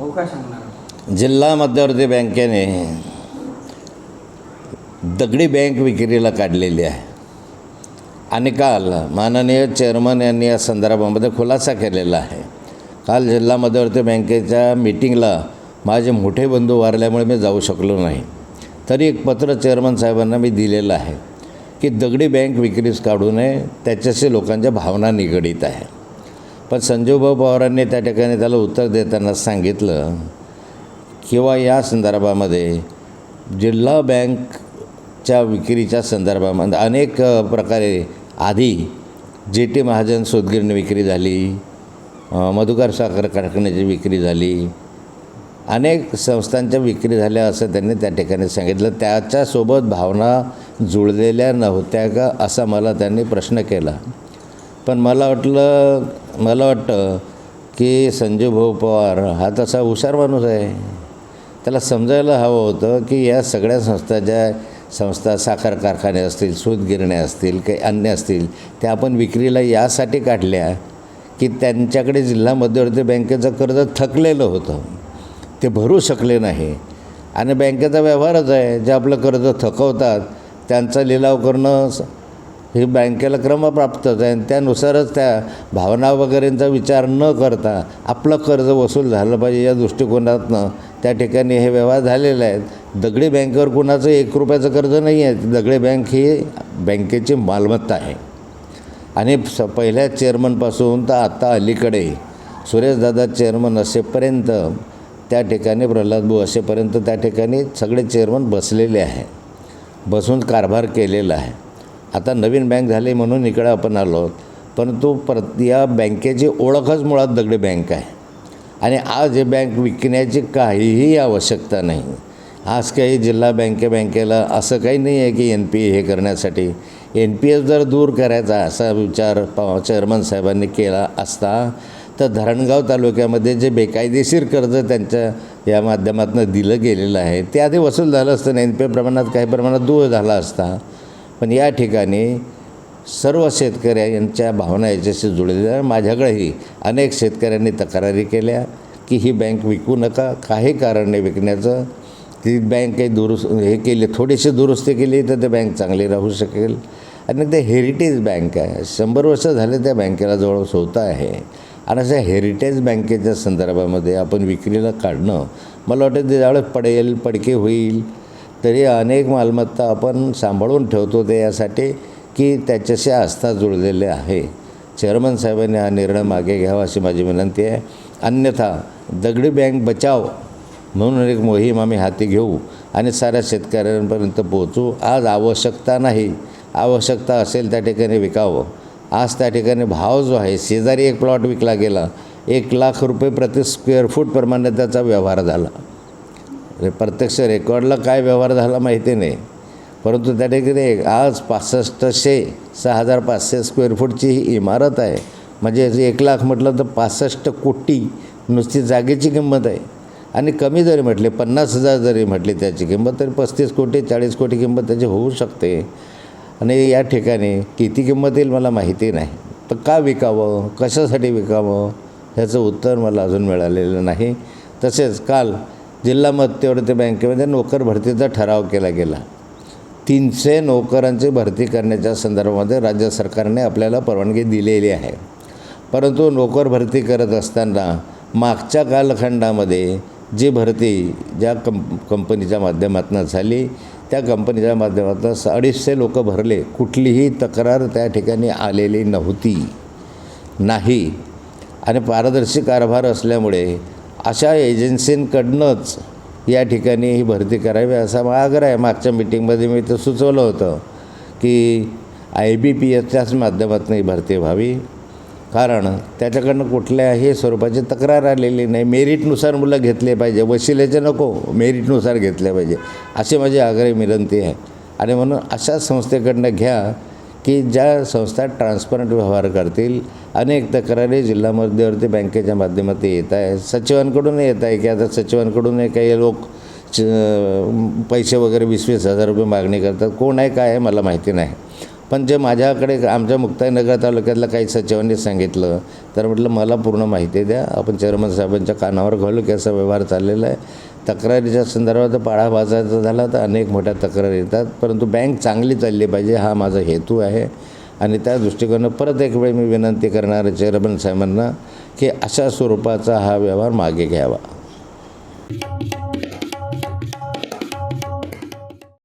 जिल्हा मध्यवर्ती बँकेने दगडी बँक विक्रीला काढलेली आहे. आणि काल माननीय चेअरमन यांनी या संदर्भामध्ये खुलासा केलेला आहे. काल जिल्हा मध्यवर्ती बँकेच्या मीटिंगला माझे मोठे बंधू वारल्यामुळे मी जाऊ शकलो नाही. तरी एक पत्र चेअरमन साहेबांना मी दिलेलं आहे की दगडी बँक विक्रीस काढू नये त्याच्याशी लोकांच्या भावना निगडीत आहे पण संजीवभाऊ पवारांनी त्या ठिकाणी त्याला उत्तर देताना सांगितलं किंवा या संदर्भामध्ये जिल्हा बँकच्या विक्रीच्या संदर्भामध्ये अनेक प्रकारे आधी जे टी महाजन सुदगिरणी विक्री झाली मधुकर साखर कारखान्याची विक्री झाली अनेक संस्थांच्या विक्री झाल्या असं त्यांनी त्या ठिकाणी सांगितलं. त्याच्यासोबत भावना जुळलेल्या नव्हत्या का असा मला त्यांनी प्रश्न केला. पण मला वाटलं मला वाटतं की संजीव भाऊ पवार हा तसा हुशार माणूस आहे. त्याला समजायला हवं होतं की या सगळ्या संस्था ज्या संस्था साखर कारखाने असतील सूतगिरण्या असतील काही अन्य असतील त्या आपण विक्रीला यासाठी काढल्या की त्यांच्याकडे जिल्हा मध्यवर्ती बँकेचं कर्ज थकलेलं होतं. ते भरू शकले नाही. आणि बँकेचा व्यवहारच आहे जे आपलं कर्ज थकवतात त्यांचा लिलाव करणं हे बँकेला क्रमप्राप्तच आहे आणि त्यानुसारच त्या भावना वगैरेंचा विचार न करता आपलं कर्ज वसूल झालं पाहिजे या दृष्टिकोनातनं. त्या ठिकाणी हे व्यवहार झालेले आहेत. दगडी बँकेवर कुणाचं एक रुपयाचं कर्ज नाही आहे. दगडी बँक ही बँकेची मालमत्ता आहे. आणि स पहिल्या चेअरमनपासून तर आत्ता अलीकडे सुरेशदादा चेअरमन असेपर्यंत त्या ठिकाणी प्रल्हादभाऊ असेपर्यंत त्या ठिकाणी सगळे चेअरमन बसलेले आहे बसून कारभार केलेला आहे. आता नवीन बँक झाली म्हणून इकडं आपण आलो परंतु परत या बँकेची ओळखच मुळात दगडी बँक आहे. आणि आज हे बँक विकण्याची काहीही आवश्यकता नाही. आज काही जिल्हा बँके बँकेला असं काही नाही आहे की एन पी ए हे करण्यासाठी. एन पी एस जर दूर करायचा असा विचार चेअरमन साहेबांनी केला असता तर धरणगाव तालुक्यामध्ये जे बेकायदेशीर कर्ज त्यांच्या या माध्यमातून दिलं गेलेलं आहे ते आधी वसूल झालं असतं एन पी ए प्रमाणात काही प्रमाणात दूर झाला असता. पण या ठिकाणी सर्व शेतकऱ्या यांच्या भावना याच्याशी जुळलेल्या माझ्याकडेही अनेक शेतकऱ्यांनी तक्रारी केल्या की ही बँक विकू नका. काही कारण नाही विकण्याचं ती बँक काही दुरुस्त हे केली थोडीशी दुरुस्ती केली तर ते बँक चांगली राहू शकेल. आणि ते हेरिटेज बँक आहे. शंभर वर्ष झाले त्या बँकेला जवळ स्वतः आहे. आणि अशा हेरिटेज बँकेच्या संदर्भामध्ये आपण विक्रीला काढणं मला वाटतं ते ज्यावेळेस पडेल पडके होईल तरी अनेक मालमत्ता आपण सांभाळून ठेवतो ते यासाठी की त्याच्याशी आस्था जुळलेले आहे. चेअरमन साहेबांनी हा निर्णय मागे घ्यावा अशी माझी विनंती आहे. अन्यथा दगडी बँक बचाव म्हणून एक मोहीम आम्ही हाती घेऊ आणि साऱ्या शेतकऱ्यांपर्यंत पोहोचू. आज आवश्यकता नाही. आवश्यकता असेल त्या ठिकाणी विकावं. आज त्या ठिकाणी भाव जो आहे शेजारी एक प्लॉट विकला गेला. एक लाख रुपये प्रति स्क्वेअर फूटप्रमाणे त्याचा व्यवहार झाला. म्हणजे प्रत्यक्ष रेकॉर्डला काय व्यवहार झाला माहिती नाही. परंतु त्या ठिकाणी आज पासष्टशे सहा हजार पाचशे स्क्वेअर फूटची ही इमारत आहे. म्हणजे एक लाख म्हटलं तर पासष्ट कोटी नुसती जागेची किंमत आहे. आणि कमी जरी म्हटले पन्नास हजार जरी म्हटली त्याची किंमत तरी पस्तीस कोटी चाळीस कोटी किंमत त्याची होऊ शकते. आणि या ठिकाणी किती किंमत येईल मला माहिती नाही. तर का विकावं? कशासाठी विकावं? ह्याचं उत्तर मला अजून मिळालेलं नाही. तसेच काल जिल्हा मध्यवर्ती बँकेमध्ये नोकर भरतीचा ठराव केला गेला. तीनशे नोकरांची भरती करण्याच्या संदर्भामध्ये राज्य सरकारने आपल्याला परवानगी दिलेली आहे. परंतु नोकर भरती करत असताना मागच्या कालखंडामध्ये जी भरती ज्या कंप कंपनीच्या माध्यमातून झाली त्या कंपनीच्या माध्यमातून अडीचशे लोक भरले. कुठलीही तक्रार त्या ठिकाणी आलेली नव्हती. नाही. आणि पारदर्शी कारभार असल्यामुळे अशा एजन्सींकडनंच या ठिकाणी ही भरती करावी असा मला आग्रह आहे. मागच्या मिटिंगमध्ये मी ते सुचवलं होतं की आय बी पी एसच्याच माध्यमातून ही भरती व्हावी. कारण त्याच्याकडनं कुठल्याही स्वरूपाची तक्रार आलेली नाही. मेरिटनुसार मुलं घेतले पाहिजे. वशिलेचे नको मेरिटनुसार घेतले पाहिजे. अशी माझी आग्रही विनंती आहे. आणि म्हणून अशा संस्थेकडनं घ्या. की ज्या संस्था ट्रान्सपरंट व्यवहार करतील अनेक तक्रारी जिल्हा मध्यवर्ती बँकेच्या माध्यमातून येत आहे. सचिवांकडून येत आहे की आता सचिवांकडून काही लोक च- पैसे वगैरे वीस वीस हजार रुपये मागणी करतात. कोण आहे काय आहे मला माहिती नाही. पण जे माझ्याकडे आमच्या मुक्ताईनगर तालुक्यातल्या काही सचिवांनी सांगितलं तर म्हटलं मला पूर्ण माहिती द्या. आपण चेअरमन साहेबांच्या कानावर घालू की असा व्यवहार चाललेला आहे. तक्रारीच्या संदर्भात पाढा वाचायचा झाला तर अनेक मोठ्या तक्रारी येतात. परंतु बँक चांगली चालली पाहिजे हा माझा हेतू आहे. आणि त्या दृष्टिकोनानं परत एक वेळ मी विनंती करणार आहे चेअरमन साहेबांना की अशा स्वरूपाचा हा व्यवहार मागे घ्यावा.